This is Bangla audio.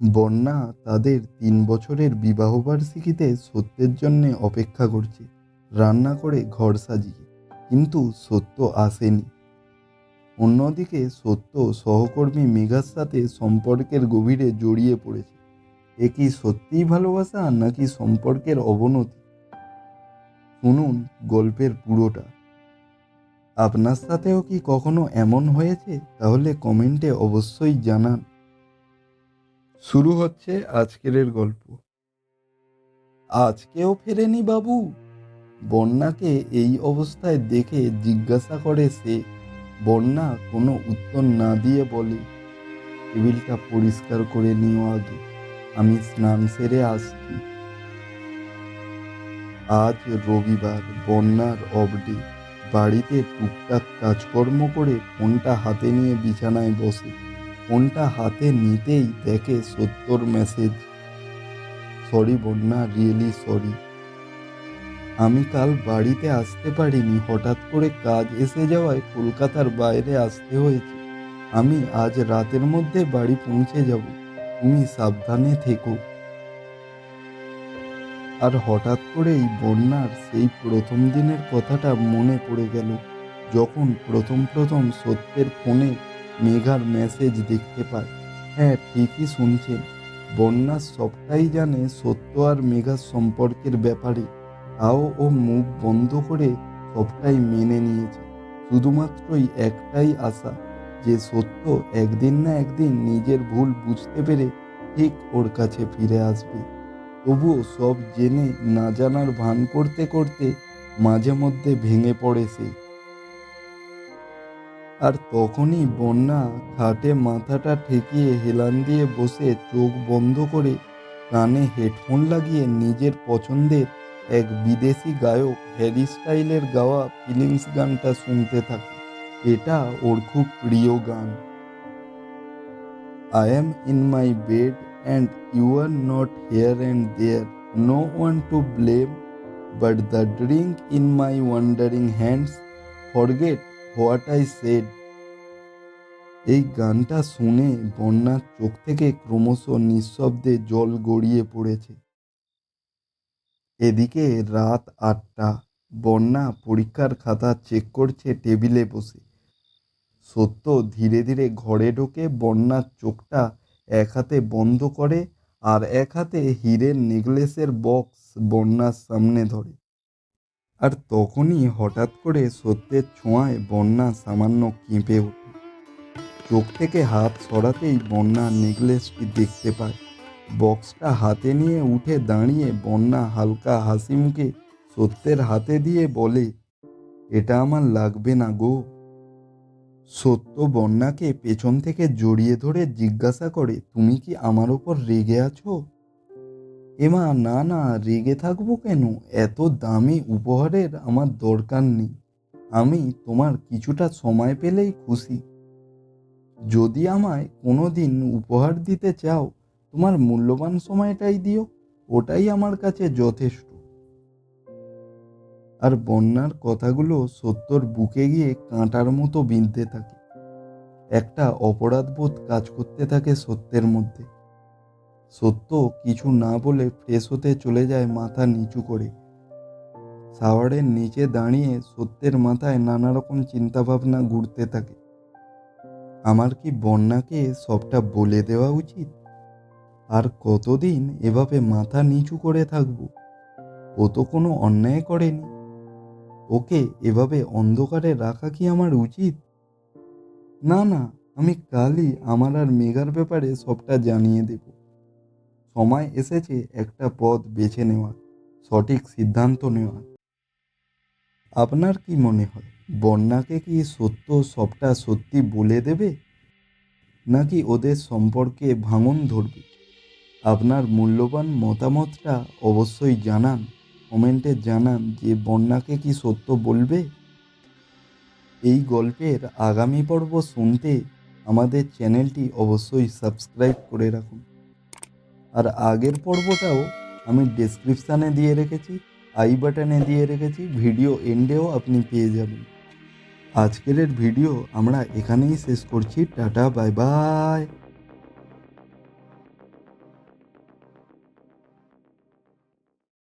বন্যা তাদের তিন বছরের বিবাহবার্ষিকীতে সত্যের জন্য অপেক্ষা করছে। রান্না করে ঘর সাজিয়ে, কিন্তু সত্য আসেনি। অন্যদিকে সত্য সহকর্মী মেঘার সাথে সম্পর্কের গভীরে জড়িয়ে পড়েছে। এ কি সত্যিই ভালোবাসা নাকি সম্পর্কের অবনতি? শুনুন গল্পের পুরোটা। আপনার সাথেও কি কখনো এমন হয়েছে? তাহলে কমেন্টে অবশ্যই জানান। শুরু হচ্ছে আজকের গল্প। আজকেও ফেরেনি বাবু? বন্যাকে এই অবস্থায় দেখে জিজ্ঞাসা করে সে। বন্যা কোনো উত্তর না দিয়ে বলে, টেবিলটা পরিষ্কার করে নিও আগে, আমি স্নান সেরে আসছি। আজ রবিবার বন্যার অবডে বাড়িতে টুকটাক কাজকর্ম করে ফোনটা হাতে নিয়ে বিছানায় বসে। ফোনটা হাতে নিতেই দেখে সত্তর message sorry Bonna really sorry আমি কাল বাড়িতে আসতে পারিনি, হঠাৎ করে কাজ এসে যাওয়ায় কলকাতার বাইরে আসতে হয়েছে। আমি আজ রাতের মধ্যে বাড়ি পৌঁছে যাব, তুমি সাবধানে থেকো। আর হঠাৎ করেই বন্যার সেই প্রথম দিনের কথাটা মনে পড়ে গেল, যখন প্রথম প্রথম সত্যের ফোনে মেঘার মেসেজ দেখতে পায়। হ্যাঁ ঠিকই শুনছেন। বন্যা সবটাই জানে সত্য আর মেঘার সম্পর্কের ব্যাপারে। তাও ও মুখ বন্ধ করে সবটাই মেনে নিয়েছে। শুধুমাত্রই একটাই আশা, যে সত্য একদিন না একদিন নিজের ভুল বুঝতে পেরে ঠিক ওর কাছে ফিরে আসবে। তবুও সব জেনে না জানার ভান করতে করতে মাঝে মধ্যে ভেঙে পড়ে সে। আর তখনই বন্যা খাটে মাথাটা ঠেকিয়ে হেলান দিয়ে বসে চোখ বন্ধ করে কানে হেডফোন লাগিয়ে নিজের পছন্দের এক বিদেশি গায়ক হ্যারি স্টাইলের গাওয়া ফিলিংস গানটা শুনতে থাকে। এটা ওর খুব প্রিয় গান। I am in my bed and you are not here and there no one to blame but the drink in my wandering hands forget what I said এই গানটা শুনে বন্যার চোখ থেকে ক্রমশ নিঃশব্দে জল গড়িয়ে পড়েছে। এদিকে রাত আটটা, বন্যা পরীক্ষার খাতা চেক করছে টেবিলে বসে। সত্য ধীরে ধীরে ঘরে ঢোকে, বন্যার চোখটা এক হাতে বন্ধ করে আর এক হাতে হীরের নেকলেসের বক্স বন্যার সামনে ধরে। আর তখনই হঠাৎ করে সত্যের ছোঁয়ায় বন্যা সামান্য কেঁপে ওঠে। চোখ থেকে হাত সরাতেই বন্যা নেকলেসটি দেখতে পায়। বক্সটা হাতে নিয়ে উঠে দাঁড়িয়ে বন্যা হালকা হাসি মুখে সত্যের হাতে দিয়ে বলে, এটা আমার লাগবে না গো। সত্য বন্যাকে পেছন থেকে জড়িয়ে ধরে জিজ্ঞাসা করে, তুমি কি আমার ওপর রেগে আছো? এমা, না না, রেগে থাকব কেন? এত দামি উপহারের আমার দরকার নেই। আমি তোমার কিছুটা সময় পেলেই খুশি। যদি আমায় কোনো দিন উপহার দিতে চাও, তোমার মূল্যবান সময়টাই দিও, ওটাই আমার কাছে যথেষ্ট। আর বন্যার কথাগুলো সত্যর বুকে গিয়ে কাঁটার মতো বিঁধতে থাকে। একটা অপরাধবোধ কাজ করতে থাকে সত্যের মধ্যে। সত্য কিছু না বলে ফ্রেশ হতে চলে যায় মাথা নিচু করে। শাওয়ারের নিচে দাঁড়িয়ে সত্যের মাথায় নানা রকম চিন্তাভাবনা ঘুরতে থাকে। আমার কি বন্যাকে সবটা বলে দেওয়া উচিত? আর কতদিন এভাবে মাথা নিচু করে থাকব? ও তো কোনো অন্যায় করেনি। ওকে এভাবে অন্ধকারে রাখা কি আমার উচিত? না না, আমি কালই আমার আর মেঘার ব্যাপারে সবটা জানিয়ে দেব। সময় এসেছে একটা পথ বেছে নেওয়ার, সঠিক সিদ্ধান্ত নেওয়ার। আপনার কি মনে হয়? বন্যাকে কি সত্য সবটা সত্যি বলে দেবে? নাকি ওদের সম্পর্কে ভাঙন ধরবে? আপনার মূল্যবান মতামতটা অবশ্যই জানান, কমেন্টে জানান যে বন্যাকে কি সত্য বলবে। এই গল্পের আগামী পর্ব শুনতে আমাদের চ্যানেলটি অবশ্যই সাবস্ক্রাইব করে রাখুন। আর আগের পর্বটাও আমি ডেসক্রিপশানে দিয়ে রেখেছি আই বাটনে দিয়ে রেখেছি ভিডিও এন্ডেও আপনি পেয়ে যাবেন। আজকের ভিডিও আমরা এখানেই শেষ করছি টাটা বাই বাই।